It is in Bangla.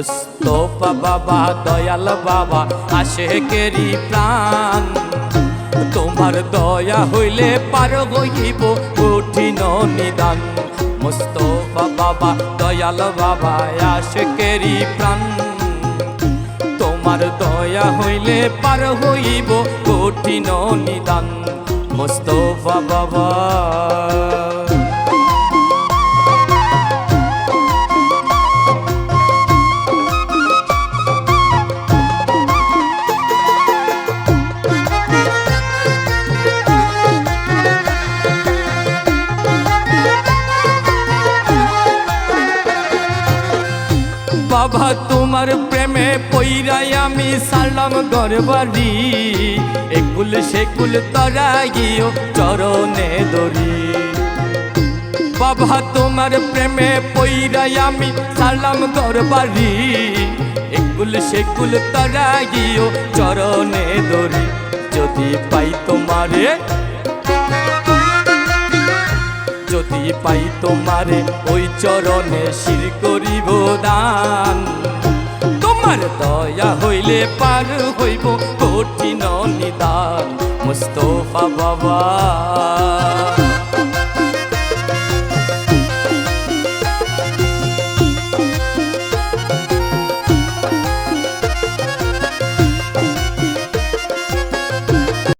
মুস্তফা বাবা, দয়াল বাবা আশেকেরি প্রাণ। তোমার দয়া হইলে পার হইব কঠিন নিদান। মুস্তফা বাবা, দয়াল বাবা আশেকেরি প্রাণ। তোমার দয়া হইলে পার হইব কঠিন নিদান। মুস্তফা বাবা। বাবা, তোমার প্রেমে পইরাই আমি সালাম গরবারি একুল সেকুল তরাইও চরণে দরি বাবা, তোমার প্রেমে পইরাই আমি সালাম গরবারি একুল সেকুল তরাইও চরণে দরি যদি পাই তোমারে যদি পাই তোমারে, ওই চরণে শির করিব দান। তোমার দয়া হইলে পার হইব কঠিন নিদান, মুস্তফা বাবা।